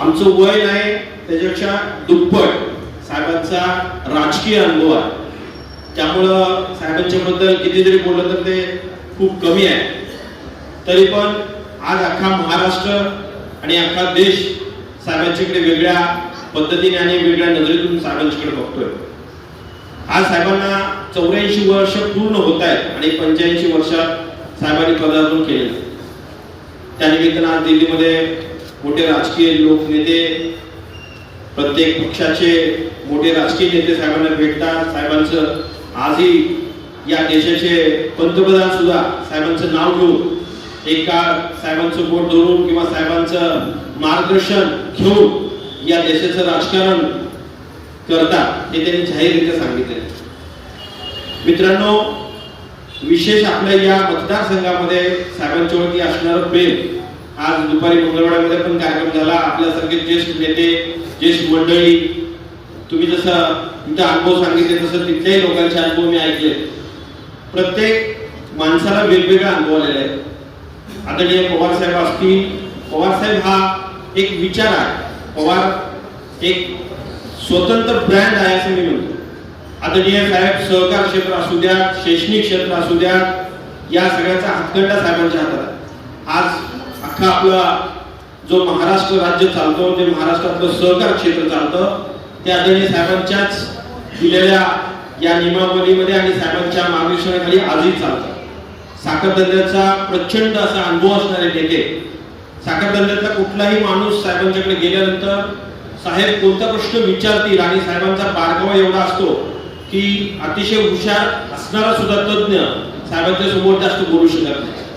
आमचं वय नाही त्याच्यापेक्षा दुप्पट साहेबांचा राजकीय अनुभव आहे. त्यामुळं साहेबांच्या बद्दल कितीतरी बोललं तर ते खूप कमी आहे. तरी पण आज अख्खा महाराष्ट्र आणि अख्खा देश साहेबांच्याकडे वेगळ्या पद्धतीने आणि वेगळ्या नजरेतून साहेबांच्याकडे बघतोय. आज साहेबांना चौऱ्याऐंशी वर्ष पूर्ण होत आहेत आणि पंच्याऐंशी वर्षात साहेबांनी पदार्पण केलेलं त्यानिमित्तानं आज दिल्लीमध्ये मोठे राजकीय लोक नेते प्रत्येक पक्षाचे मोठे राजकीय नेते साहेबांना भेटतात. साहेबांचं आजही या देशाचे पंतप्रधान सुद्धा साहेबांचं नाव घेऊन एका साहेबांचं बोट धरून किंवा साहेबांचं मार्गदर्शन घेऊन या देशाचं राजकारण करतात हे त्यांनी जाहीररित्या सांगितले मित्रांनो विशेष आपल्या या मतदारसंघामध्ये साहेबांच्यावरती असणारं प्रेम आज दुपारी मंगळवाड्यामध्ये पण कार्यक्रम झाला. आपल्यासारखे ज्येष्ठ नेते ज्येष्ठ मंडळी तुम्ही जसं तुमचा अनुभव सांगितले तसं तिथल्याही लोकांचे अनुभव मी ऐकले. प्रत्येक माणसाला वेगवेगळा अनुभव आलेला आहे आदरणीय पवार साहेब असतील. पवार साहेब हा एक विचार आहे. पवार एक स्वतंत्र ब्रँड आहे असं मी म्हणतो. आदरणीय साहेब सहकार क्षेत्र असू द्या शैक्षणिक क्षेत्र असू द्या या सगळ्याचा हातखंडा साहेबांच्या हातात आज अख्खा आपला जो महाराष्ट्र राज्य चालतो जे महाराष्ट्रातलं सहकार क्षेत्र चालतं ते आदरणीय साहेबांच्याच दिलेल्या या नियमावलीमध्ये आणि साहेबांच्या मार्गदर्शनाखाली आजही चालतं. साखर धंद्याचा प्रचंड असा अनुभव असणारे नेते साखरधंद्यातला कुठलाही माणूस साहेबांच्याकडे गेल्यानंतर साहेब कोणता प्रश्न विचारतील आणि साहेबांचा बारकावा एवढा असतो की अतिशय हुशार असणारा सुद्धा तज्ञ साहेबांच्या समोर जास्त बोलू शकत नाही.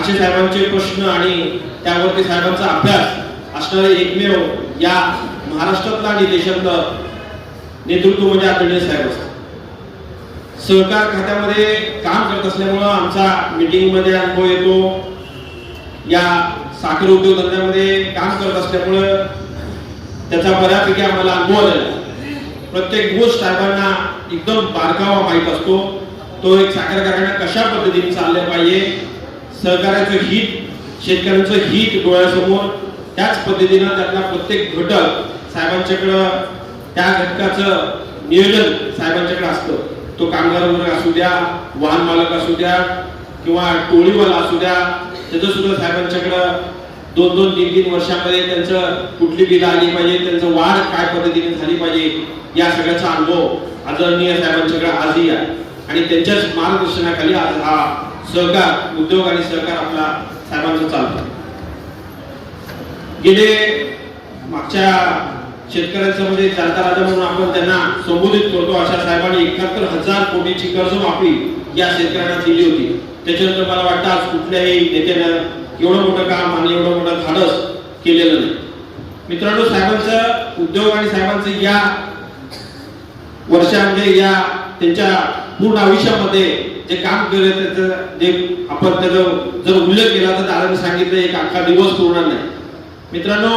असे साहेबांचे प्रश्न आणि त्यावरती साहेबांचा अभ्यास असणारे एकमेव या महाराष्ट्रातलं आणि देशातलं नेतृत्व म्हणजे आदरणीय साहेब असतात. सहकार खात्यामध्ये काम करत असल्यामुळं आमचा मीटिंगमध्ये अनुभव येतो. या साखर उद्योग धंद्यामध्ये काम करत असल्यामुळं त्याचा बऱ्यापैकी आम्हाला अनुभव आलेला प्रत्येक गोष्ट साहेबांना एकदम बारकावा माहीत असतो. तो एक साखर कारखाना कशा पद्धतीने चालल्या पाहिजे सहकार्याचं हित शेतकऱ्यांचं हित डोळ्यासमोर त्याच पद्धतीनं त्यातला प्रत्येक घटक साहेबांच्याकडं त्या घटकाचं नियोजन साहेबांच्याकडे असतं. तो कामगार वर्ग असू द्या वाहन मालक असू द्या किंवा टोळीवाला असू द्या त्याचं सुद्धा साहेबांच्याकडं दोन दोन तीन तीन वर्षामध्ये त्यांचं कुठली बिलं आली पाहिजे त्यांचं वाढ काय पद्धतीने झाली पाहिजे या सगळ्याचा अनुभव आदरणीय साहेबांच्याकडे आजही आहे. आणि त्यांच्याच मार्गदर्शनाखाली आज हा सहकार उद्योग आणि सहकार आपला साहेबांचा चालतो. गेले मागच्या शेतकऱ्यांचं म्हणजे चालता राजा म्हणून आपण त्यांना संबोधित करतो अशा साहेबांनी एकाहत्तर हजार कोटीची कर्जमाफी या शेतकऱ्यांना दिली होती. त्याच्यानंतर मला वाटतं आज कुठल्याही नेत्यानं एवढं मोठं काम आणि एवढं मोठं धाडस केलेलं नाही. मित्रांनो साहेबांचं उद्योग आणि साहेबांचं या वर्षामध्ये या त्यांच्या पूर्ण आयुष्यामध्ये जे काम केलं त्याचं जे आपण त्याचा जर उल्लेख केला तर दादाने सांगितलं एक अख्खा दिवस पुरणार नाही. मित्रांनो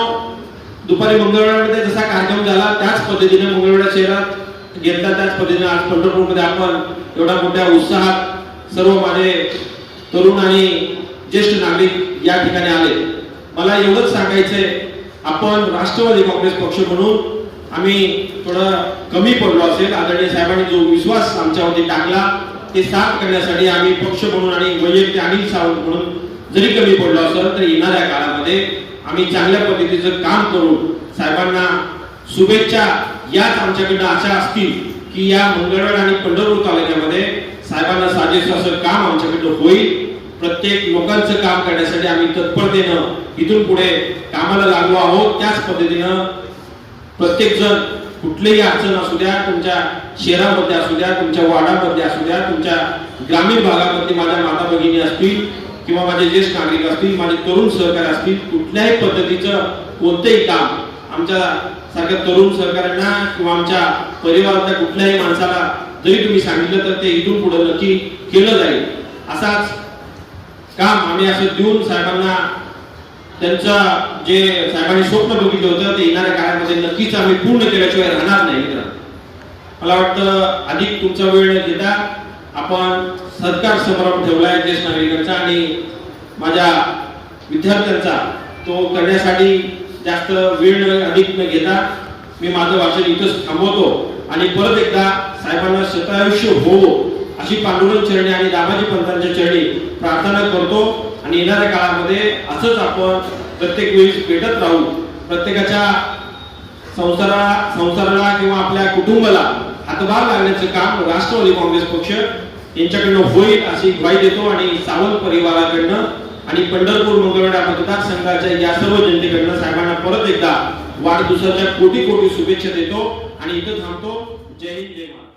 दुपारी मंगळवारमध्ये जसा कार्यक्रम झाला त्याच पद्धतीने मंगळवार शहरात घेतला त्याच पद्धतीने आज पंढरपूरमध्ये आपण एवढ्या मोठ्या उत्साहात सर्व माझे तरुण आणि ज्येष्ठ नागरिक या ठिकाणी आले. मला एवढंच सांगायचंय आपण राष्ट्रवादी काँग्रेस पक्ष म्हणून आम्ही थोडं कमी पडलो असेल. आदरणीय साहेबांनी जो विश्वास आमच्यावरती टाकला ते साफ करण्यासाठी आम्ही पक्ष म्हणून आणि वैयक्तिक अनिल सावंत म्हणून जरी कमी पडलो असेल तर येणाऱ्या काळामध्ये आम्ही चांगल्या पद्धतीचं काम करून साहेबांना शुभेच्छा. याच आमच्याकडनं आशा असतील की या मंगळवार आणि पंढरपूर तालुक्यामध्ये साहेबांना साजेस असं काम आमच्याकडनं होईल. प्रत्येक लोकांचं काम करण्यासाठी आम्ही तत्परतेनं इथून पुढे कामाला लागलो आहोत. त्याच पद्धतीनं प्रत्येक जण कुठलीही अडचण असू द्या तुमच्या शहरामध्ये असू द्या तुमच्या वाडामध्ये असू द्या तुमच्या ग्रामीण भागामध्ये माझ्या माता भगिनी असतील किंवा माझे ज्येष्ठ नागरिक असतील माझे तरुण सहकारी असतील कुठल्याही पद्धतीचं कोणतेही काम आमच्या सारख्या तरुण सहकाऱ्यांना किंवा आमच्या परिवारातल्या कुठल्याही माणसाला जरी तुम्ही सांगितलं तर ते इथून पुढे नक्की केलं जाईल. असाच काम आम्ही असं देऊन साहेबांना त्यांचा जे साहेबांनी स्वप्न बघितलं होतं ते येणाऱ्या काळामध्ये नक्कीच आम्ही पूर्ण केल्याशिवाय राहणार नाही मित्रांनो मला वाटतं अधिक तुमचा वेळ न घेता आपण सत्कार समारंभ ठेवलाय ज्येष्ठ नागरिकांचा आणि माझ्या विद्यार्थ्यांचा. तो करण्यासाठी जास्त वेळ अधिक न घेता मी माझं भाषण इथंच थांबवतो आणि परत एकदा साहेबांना शतायुष्य होवो अशी पांडुरंग चरणी आणि दामाजी पंतांच्या चरणी प्रार्थना करतो. आणि येणाऱ्या काळामध्ये असंच आपण प्रत्येक वेळी भेटत राहू. प्रत्येकाच्या संसारा संसाराला किंवा आपल्या कुटुंबाला हातभार लागण्याचं काम राष्ट्रवादी काँग्रेस पक्ष यांच्याकडनं होईल अशी ग्वाही देतो आणि सावंत परिवाराकडनं आणि पंढरपूर मंगळवेढा मतदारसंघाच्या या सर्व जनतेकडनं साहेबांना परत एकदा वाढदिवसाच्या कोटी कोटी शुभेच्छा देतो आणि इथं थांबतो. जय हिंद जय महाराज